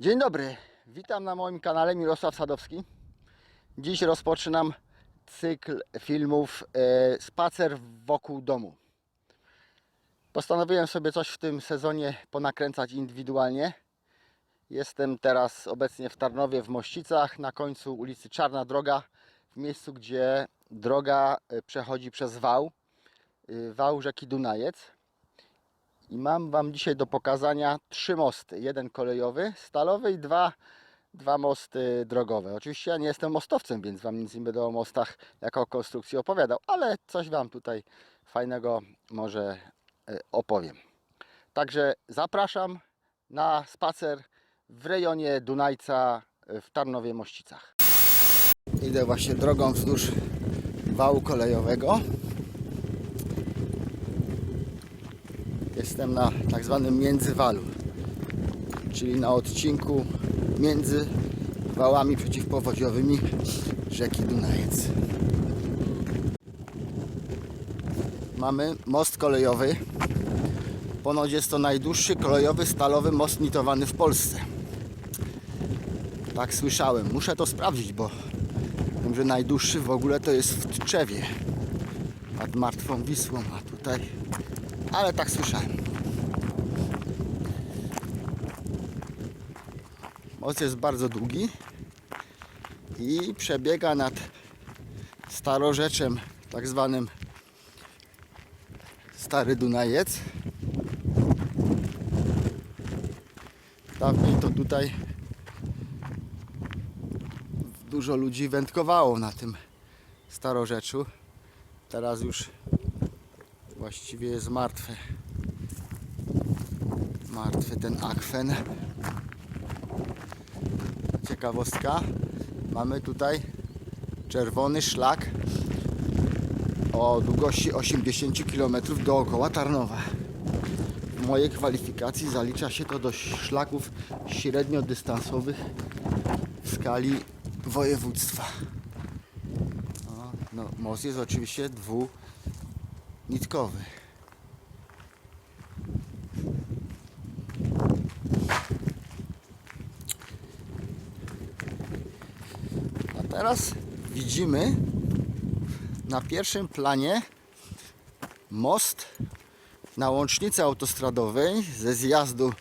Dzień dobry, witam na moim kanale Mirosław Sadowski. Dziś rozpoczynam cykl filmów e, Spacer wokół domu. Postanowiłem sobie coś w tym sezonie ponakręcać indywidualnie. Jestem teraz obecnie w Tarnowie w Mościcach na końcu ulicy Czarna Droga, w miejscu gdzie droga e, przechodzi przez wał, e, wał rzeki Dunajec. I mam Wam dzisiaj do pokazania trzy mosty. Jeden kolejowy, stalowy i dwa, dwa mosty drogowe. Oczywiście ja nie jestem mostowcem, więc Wam nic nie będę o mostach jako konstrukcji opowiadał, ale coś Wam tutaj fajnego może e, opowiem. Także zapraszam na spacer w rejonie Dunajca e, w Tarnowie Mościcach. Idę właśnie drogą wzdłuż wału kolejowego. Jestem na tak zwanym międzywalu, czyli na odcinku między wałami przeciwpowodziowymi rzeki Dunajec. Mamy most kolejowy. Ponoć jest to najdłuższy kolejowy stalowy most nitowany w Polsce. Tak słyszałem. Muszę to sprawdzić, bo wiem, że najdłuższy w ogóle to jest w Tczewie nad Martwą Wisłą, a tutaj ale tak słyszałem. Most jest bardzo długi i przebiega nad starorzeczem, tak zwanym Stary Dunajec. Dawniej to tutaj dużo ludzi wędkowało na tym starorzeczu. Teraz już właściwie jest martwy. Martwy ten akwen. Ciekawostka. Mamy tutaj czerwony szlak o długości 80 km dookoła Tarnowa. W mojej kwalifikacji zalicza się to do szlaków średniodystansowych w skali województwa. No, most jest oczywiście dwu teraz widzimy na pierwszym planie most na łącznicy autostradowej ze zjazdu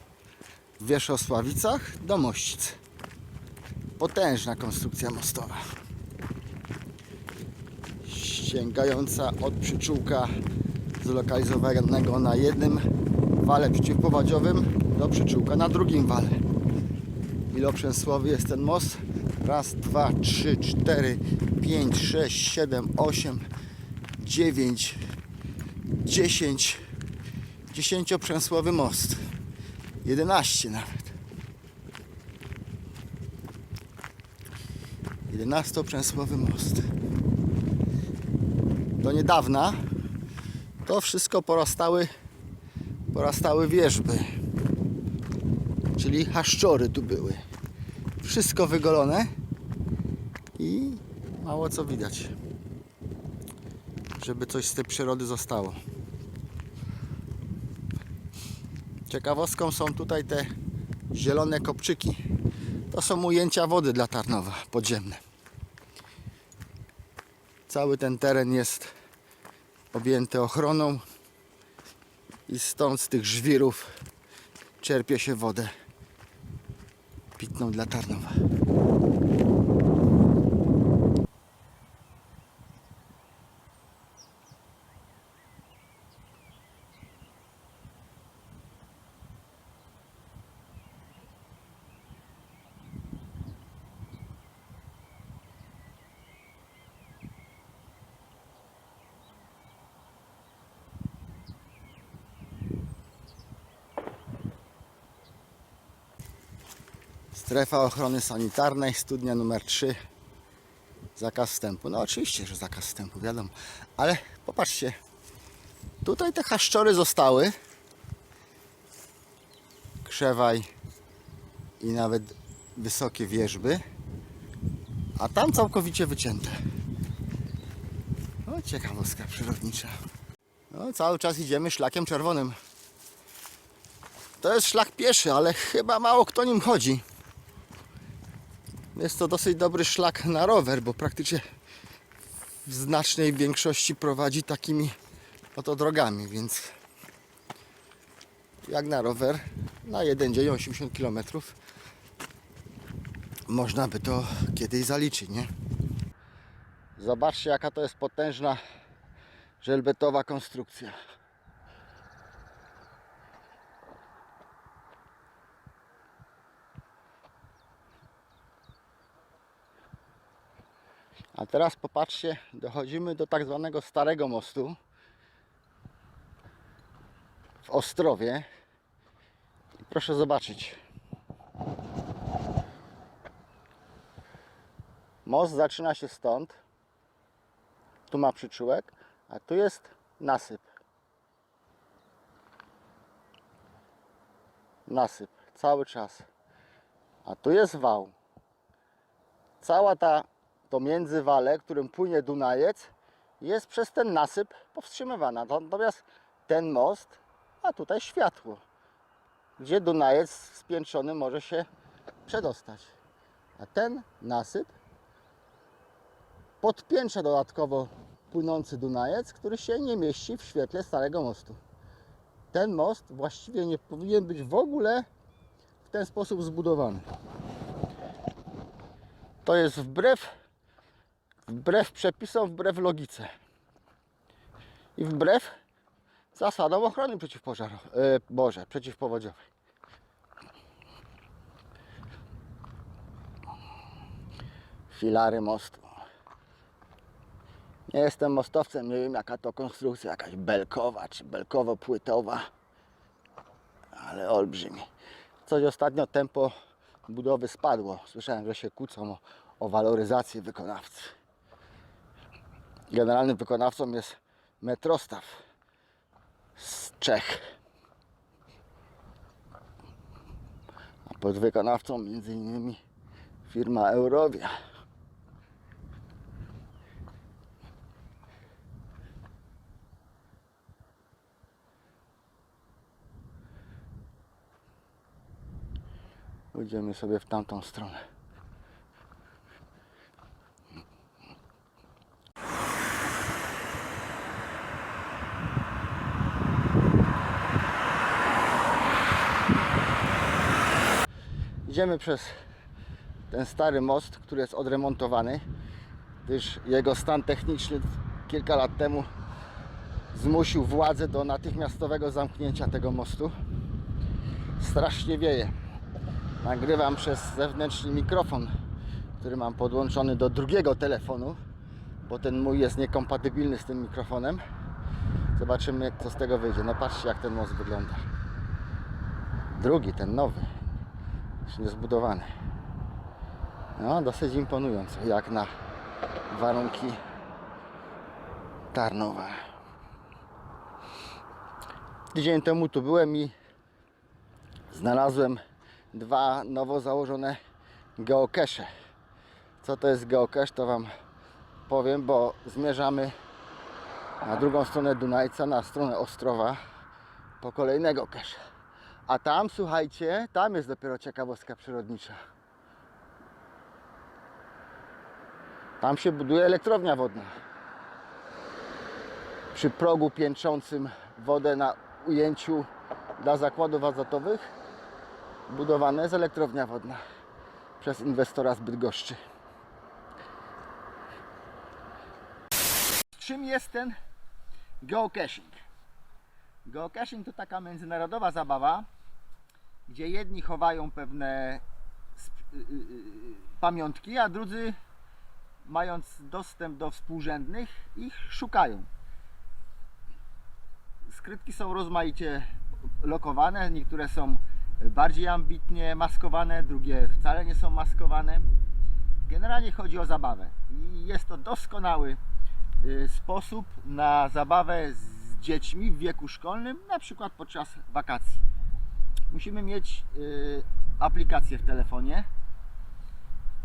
w Wierzchosławicach do Mościc. Potężna konstrukcja mostowa sięgająca od przyczółka zlokalizowanego na jednym wale przeciwpowodziowym do przyczółka na drugim wale. Iloprzęsłowy jest ten most. Raz, dwa, trzy, cztery, pięć, sześć, siedem, osiem, dziewięć, dziesięć. Dziesięcioprzęsłowy most. Jedenaście nawet. Jedenastoprzęsłowy most do niedawna to wszystko porastały, porastały wierzby. Czyli haszczory tu były. Wszystko wygolone i mało co widać. Żeby coś z tej przyrody zostało. Ciekawostką są tutaj te zielone kopczyki. To są ujęcia wody dla Tarnowa podziemne. Cały ten teren jest objęty ochroną i stąd z tych żwirów czerpie się wodę pitną dla Strefa ochrony sanitarnej, studnia numer 3. Zakaz wstępu. No oczywiście, że zakaz wstępu, wiadomo. Ale popatrzcie. Tutaj te haszczory zostały. Krzewaj i nawet wysokie wierzby. A tam całkowicie wycięte. O, ciekawostka przyrodnicza. No, cały czas idziemy szlakiem czerwonym. To jest szlak pieszy, ale chyba mało kto nim chodzi. Jest to dosyć dobry szlak na rower, bo praktycznie w znacznej większości prowadzi takimi oto drogami, więc jak na rower na jeden dzień 80 km można by to kiedyś zaliczyć, nie? Zobaczcie jaka to jest potężna żelbetowa konstrukcja. A teraz popatrzcie, dochodzimy do tak zwanego Starego Mostu w Ostrowie. I proszę zobaczyć. Most zaczyna się stąd. Tu ma przyczółek, a tu jest nasyp. Nasyp cały czas. A tu jest wał. Cała ta to międzywale, którym płynie Dunajec, jest przez ten nasyp powstrzymywana. Natomiast ten most, a tutaj światło, gdzie Dunajec spiętrzony może się przedostać. A ten nasyp podpiętrza dodatkowo płynący Dunajec, który się nie mieści w świetle Starego Mostu. Ten most właściwie nie powinien być w ogóle w ten sposób zbudowany. To jest wbrew wbrew przepisom, wbrew logice i wbrew zasadom ochrony przeciwpożarowej, e, Boże, przeciwpowodziowej. Filary mostu. Nie jestem mostowcem, nie wiem jaka to konstrukcja, jakaś belkowa czy belkowo-płytowa, ale olbrzymi. Coś ostatnio tempo budowy spadło. Słyszałem, że się kłócą o, o waloryzację wykonawcy. Generalnym wykonawcą jest Metrostaw z Czech. A podwykonawcą innymi firma Eurovia. Pójdziemy sobie w tamtą stronę. Idziemy przez ten stary most, który jest odremontowany, gdyż jego stan techniczny kilka lat temu zmusił władzę do natychmiastowego zamknięcia tego mostu. Strasznie wieje. Nagrywam przez zewnętrzny mikrofon, który mam podłączony do drugiego telefonu, bo ten mój jest niekompatybilny z tym mikrofonem. Zobaczymy, co z tego wyjdzie. No patrzcie, jak ten most wygląda. Drugi, ten nowy jeszcze nie zbudowany. No, dosyć imponująco, jak na warunki Tarnowa. Tydzień temu tu byłem i znalazłem dwa nowo założone geocache. Co to jest geocache, to Wam powiem, bo zmierzamy na drugą stronę Dunajca, na stronę Ostrowa po kolejnego cache. A tam, słuchajcie, tam jest dopiero ciekawostka przyrodnicza. Tam się buduje elektrownia wodna. Przy progu piętrzącym wodę na ujęciu dla zakładów azotowych budowana jest elektrownia wodna przez inwestora z Bydgoszczy. Czym jest ten geocaching? Geocaching to taka międzynarodowa zabawa, gdzie jedni chowają pewne y- y- y- pamiątki, a drudzy mając dostęp do współrzędnych ich szukają. Skrytki są rozmaicie lokowane, niektóre są bardziej ambitnie maskowane, drugie wcale nie są maskowane. Generalnie chodzi o zabawę i jest to doskonały sposób na zabawę z dziećmi w wieku szkolnym, na przykład podczas wakacji. Musimy mieć y, aplikację w telefonie,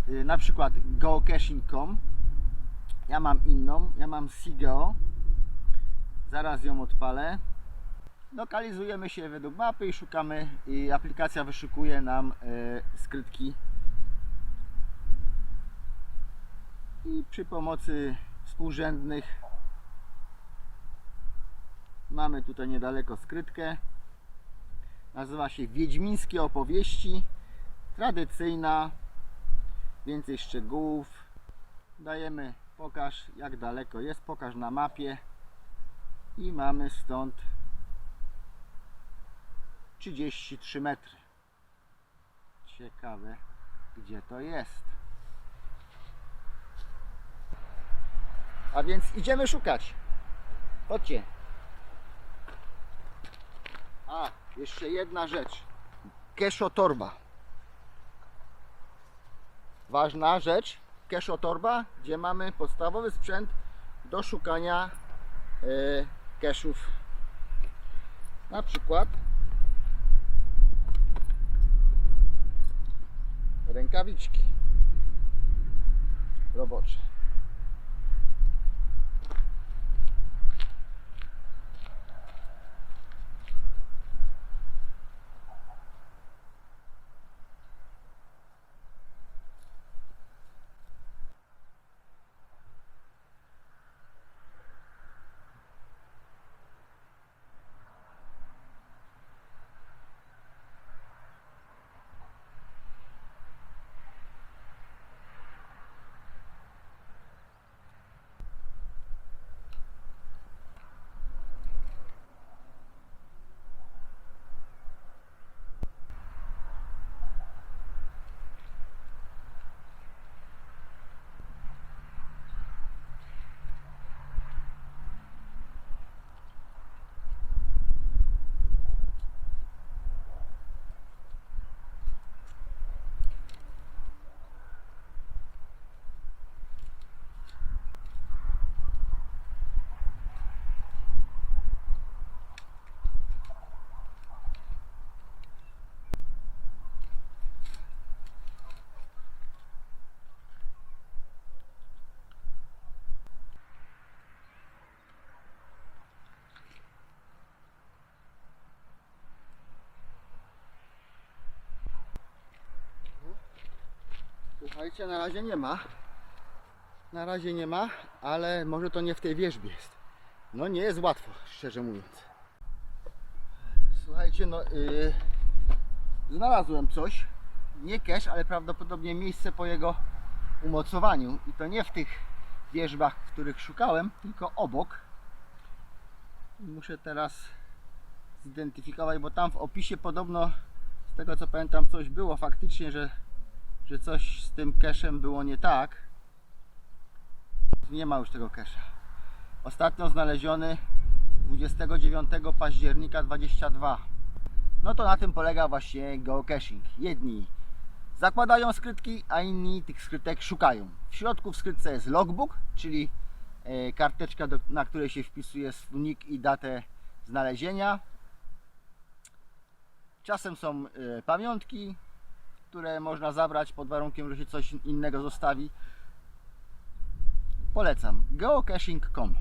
y, na przykład geocaching.com. Ja mam inną, ja mam Sigeo. Zaraz ją odpalę. Lokalizujemy się według mapy i szukamy i aplikacja wyszukuje nam y, skrytki i przy pomocy współrzędnych mamy tutaj niedaleko skrytkę. Nazywa się Wiedźmińskie opowieści. Tradycyjna. Więcej szczegółów. Dajemy pokaż jak daleko jest, pokaż na mapie i mamy stąd 33 metry. Ciekawe, gdzie to jest. A więc idziemy szukać. Chodźcie. A, jeszcze jedna rzecz. Keszotorba. Ważna rzecz. Keszotorba, gdzie mamy podstawowy sprzęt do szukania e, keszów. Na przykład rękawiczki robocze. Słuchajcie, na razie nie ma. Na razie nie ma, ale może to nie w tej wierzbie jest. No nie jest łatwo, szczerze mówiąc. Słuchajcie, no yy, znalazłem coś. Nie cache, ale prawdopodobnie miejsce po jego umocowaniu. I to nie w tych wierzbach, których szukałem, tylko obok. Muszę teraz zidentyfikować, bo tam w opisie podobno, z tego co pamiętam, coś było faktycznie, że że coś z tym cachem było nie tak. Nie ma już tego cache'a. Ostatnio znaleziony 29 października 22. No to na tym polega właśnie geocaching. Jedni zakładają skrytki, a inni tych skrytek szukają. W środku w skrytce jest logbook, czyli e, karteczka, na której się wpisuje swój nick i datę znalezienia. Czasem są e, pamiątki, które można zabrać pod warunkiem, że się coś innego zostawi. Polecam. geocaching.com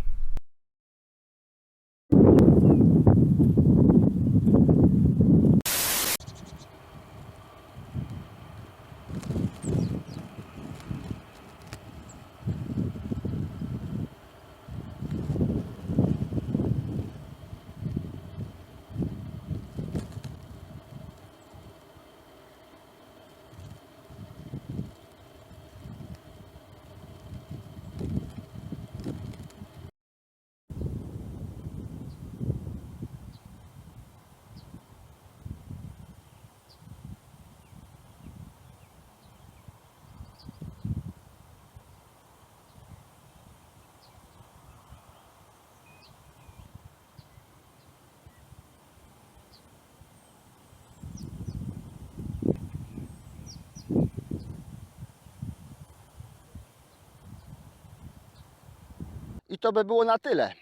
to by było na tyle.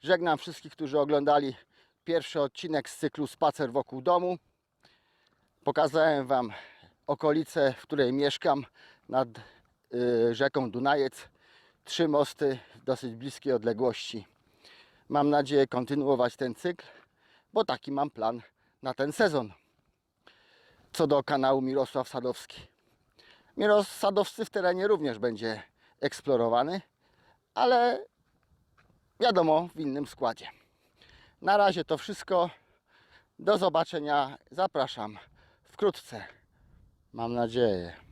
Żegnam wszystkich, którzy oglądali pierwszy odcinek z cyklu Spacer wokół domu. Pokazałem Wam okolice, w której mieszkam nad y, rzeką Dunajec. Trzy mosty w dosyć bliskiej odległości. Mam nadzieję kontynuować ten cykl, bo taki mam plan na ten sezon. Co do kanału Mirosław Sadowski. Mirosław Sadowski w terenie również będzie eksplorowany, ale wiadomo, w innym składzie. Na razie to wszystko. Do zobaczenia. Zapraszam wkrótce. Mam nadzieję.